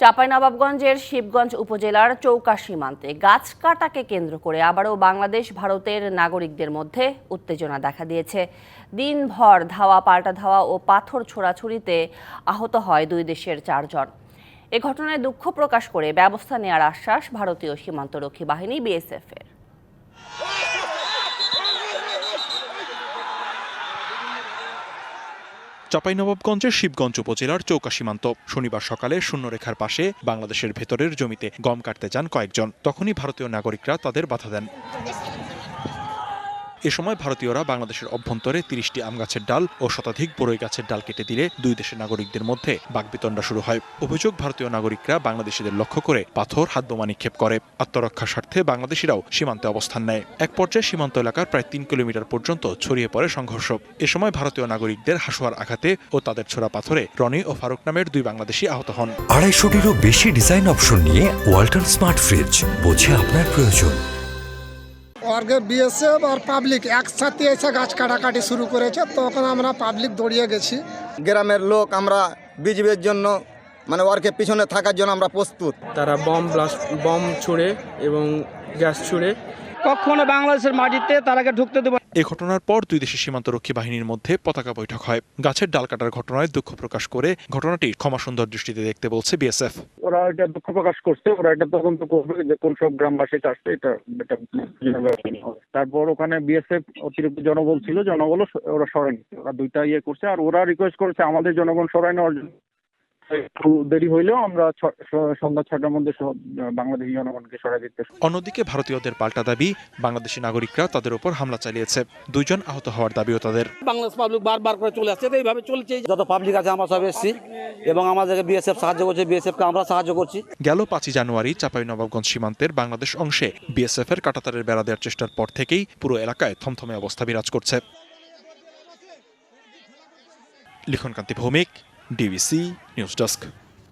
চাঁপাইনবাবগঞ্জের শিবগঞ্জ উপজেলার চৌকা সীমান্তে গাছ কাটাকে কেন্দ্র করে আবারও বাংলাদেশ, ভারতের নাগরিকদের মধ্যে উত্তেজনা দেখা দিয়েছে। দিনভর ধাওয়া, পাল্টা ধাওয়া ও পাথর ছোড়াছুড়িতে আহত হয় দুই দেশের চারজন। এ ঘটনায় দুঃখ প্রকাশ করে ব্যবস্থা নেওয়ার আশ্বাস ভারতীয় সীমান্তরক্ষী বাহিনী বিএসএফ এর চাঁপাইনবাবগঞ্জের শিবগঞ্জ উপজেলার চৌকা সীমান্ত। শনিবার সকালে শূন্যরেখার পাশে বাংলাদেশের ভেতরের জমিতে গম কাটতে যান কয়েকজন। তখনই ভারতীয় নাগরিকরা তাদের বাধা দেন। এ সময় ভারতীয়রা বাংলাদেশের অভ্যন্তরে তিরিশটি আম গাছের ডাল ও শতাধিক বরই গাছের ডাল কেটে দিলে দুই দেশের নাগরিকদের মধ্যে বাগবিতণ্ডা শুরু হয়। অভিযোগ, ভারতীয় নাগরিকরা বাংলাদেশিদের লক্ষ্য করে পাথর হাত বোমা নিক্ষেপ করে। আত্মরক্ষার স্বার্থে বাংলাদেশিরাও সীমান্তে অবস্থান নেয়। এক পর্যায়ে সীমান্ত এলাকার প্রায় তিন কিলোমিটার পর্যন্ত ছড়িয়ে পড়ে সংঘর্ষ। এ সময় ভারতীয় নাগরিকদের হাসুয়ার আঘাতে ও তাদের ছোড়া পাথরে রনি ও ফারুক নামের দুই বাংলাদেশি আহত হন। আড়াইশোটিরও বেশি ডিজাইন অপশন নিয়ে ওয়াল্টন স্মার্ট ফ্রিজ, বোঝে আপনার প্রয়োজন। অর্গে বিএসএফ আর পাবলিক একসাথে এসে গাছ কাটাকাটি শুরু করেছে তখন আমরা পাবলিক দৌড়িয়ে গেছি। গ্রামের লোক আমরা বিজিবির জন্য মানে ওয়ার্কের পিছনে থাকার জন্য আমরা প্রস্তুত। তারা বম ব্লাস্ট বম ছুঁড়ে এবং গ্যাস ছুঁড়ে। কখনো বাংলাদেশের মাটিতে তারাকে ঢুকতে দেবো এ ঘটনার পর দুই দেশের সীমান্তরক্ষী বাহিনীর মধ্যে পতাকা বৈঠক হয়। গাছের ডাল কাটার ঘটনায় দুঃখ প্রকাশ করে ঘটনাটি ক্ষমা সুন্দর দৃষ্টিতে দেখতে বলছে বিএসএফ। ওরা এটা দুঃখ প্রকাশ করছে, ওরা এটা তদন্ত করবে যে কোন সব গ্রামবাসী কাটছে এটা। তারপর ওখানে বিএসএফ অতিরিক্ত জনবল ছিল, জনবলও স- ওরা সরাই ওরা দুইটা ইয়ে করছে, আর ওরা রিকোয়েস্ট করেছে আমাদের জনগণ সরাই নেওয়ার জন্য। একটু দেরি হইলেও আমরা সন্ধ্যা ছটার মধ্যে বাংলাদেশি জনগণকে সরাই দিতে অন্যদিকে ভারতীয়দের পাল্টা দাবি বাংলাদেশি নাগরিকরা তাদের উপর হামলা চালিয়েছে। দুইজন আহত হওয়ার দাবিও তাদের। বাংলাদেশ পাবলিক বারবার করে চলে আসছে। এইভাবে চলছে। যত পাবলিক আছে আমরা সব এসেছি। এবং আমাদেরকে বিএসএফ সাহায্য করছে। বিএসএফকে আমরা সাহায্য করছি। গেল পাঁচই জানুয়ারি চাঁপাইনবাবগঞ্জ সীমান্তের বাংলাদেশ অংশে বিএসএফ এর কাটাতারের বেড়া দেওয়ার চেষ্টার পর থেকেই পুরো এলাকায় থমথমে অবস্থা বিরাজ করছে। Likhankanti Bhowmik DVC news desk